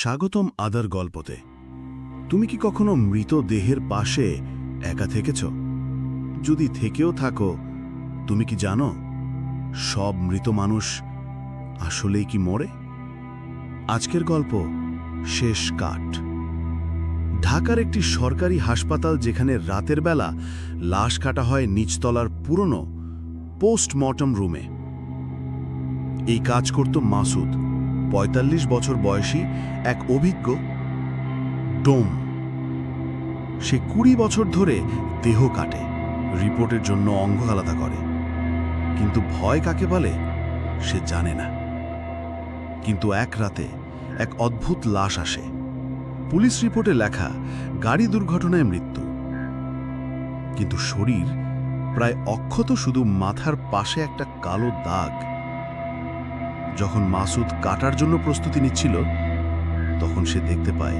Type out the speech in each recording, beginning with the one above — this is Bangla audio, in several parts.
স্বাগতম আদার গল্পতে। তুমি কি কখনো মৃত দেহের পাশে একা থেকেছ? যদি থেকেও থাকো, তুমি কি জানো, সব মৃত মানুষ আসলেই কি মরে? আজকের গল্প শেষ কাঠ। ঢাকার একটি সরকারি হাসপাতাল যেখানে রাতের বেলা লাশ কাটা হয় নিচতলার পুরনো পোস্টমর্টম রুমে। এই কাজ করত মাসুদ। ৪৫ বছর বয়সী এক অভিজ্ঞ ডোম। সে কুড়ি বছর ধরে দেহ কাটে, রিপোর্টের জন্য অঙ্গ আলাদা করে। কিন্তু ভয় কাকে বলে, সে জানে না। কিন্তু এক রাতে এক অদ্ভুত লাশ আসে। পুলিশ রিপোর্টে লেখা, গাড়ি দুর্ঘটনায় মৃত্যু। কিন্তু শরীর প্রায় অক্ষত শুধু মাথার পাশে একটা কালো দাগ। যখন মাসুদ কাটার জন্য প্রস্তুতি নিচ্ছিল, তখন সে দেখতে পায়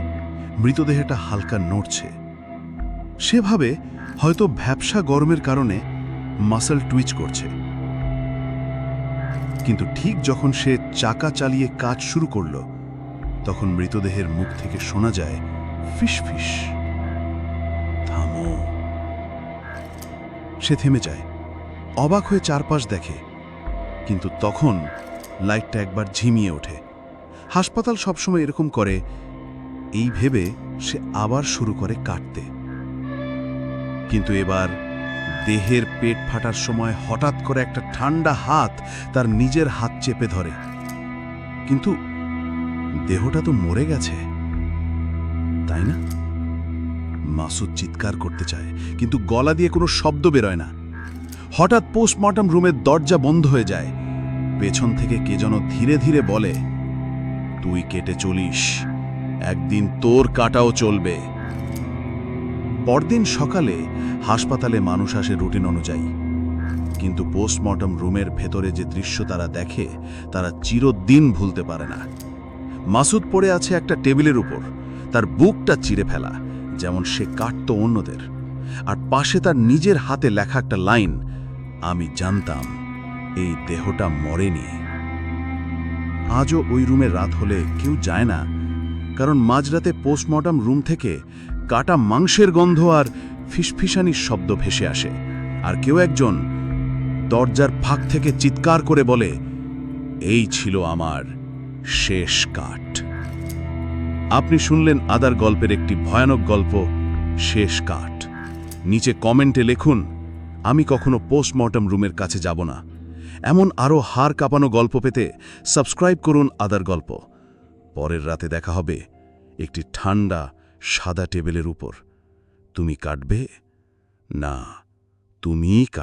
মৃতদেহটা হালকা নড়ছে। সে ভাবে হয়তো ভ্যাবসা গরমের কারণে মাসল টুইচ করছে। কিন্তু ঠিক যখন সে চাকা চালিয়ে কাজ শুরু করল, তখন মৃতদেহের মুখ থেকে শোনা যায় ফিস ফিস। থামো। সে থেমে যায়, অবাক হয়ে চারপাশ দেখে। কিন্তু তখন লাইটটা একবার ঝিমিয়ে ওঠে। হাসপাতাল সবসময় এরকম করে, এই ভেবে সে আবার শুরু করে কাটতে। কিন্তু এবার দেহের পেট ফাটার সময় হঠাৎ করে একটা ঠান্ডা হাত তার নিজের হাত চেপে ধরে। কিন্তু দেহটা তো মরে গেছে, তাই না? মাসুদ চিৎকার করতে চায়, কিন্তু গলা দিয়ে কোনো শব্দ বেরোয় না। হঠাৎ পোস্টমর্টম রুমের দরজা বন্ধ হয়ে যায়। পেছন থেকে কে যেন ধীরে ধীরে বলে, তুই কেটে চলিস, একদিন তোর কাটাও চলবে। পরদিন সকালে হাসপাতালে মানুষ আসে রুটিন অনুযায়ী। কিন্তু পোস্টমর্টম রুমের ভেতরে যে দৃশ্য তারা দেখে, তারা চিরদিন ভুলতে পারে না। মাসুদ পড়ে আছে একটা টেবিলের উপর। তার বুকটা চিরে ফেলা, যেমন সে কাটত অন্যদের। আর পাশে তার নিজের হাতে লেখা একটা লাইন, আমি জানতাম এই দেহটা মরেনি। আজও ওই রুমে রাত হলে কেউ যায় না, কারণ মাঝরাতে পোস্টমর্টম রুম থেকে কাটা মাংসের গন্ধ আর ফিসফিসানির শব্দ ভেসে আসে, আর কেউ একজন দরজার ফাঁক থেকে চিৎকার করে বলে, এই ছিল আমার শেষ কাঠ। আপনি শুনলেন আদার গল্পের একটি ভয়ানক গল্প, শেষ কাঠ। নিচে কমেন্টে লিখুন, আমি কখনো পোস্টমর্টম রুমের কাছে যাব না। এমন আরও হার কাঁপানো গল্প পেতে সাবস্ক্রাইব করুন আদার গল্প। পরের রাতে দেখা হবে একটি ঠান্ডা, সাদা টেবিলের উপর। তুমি কাটবে? না, তুমিই কাট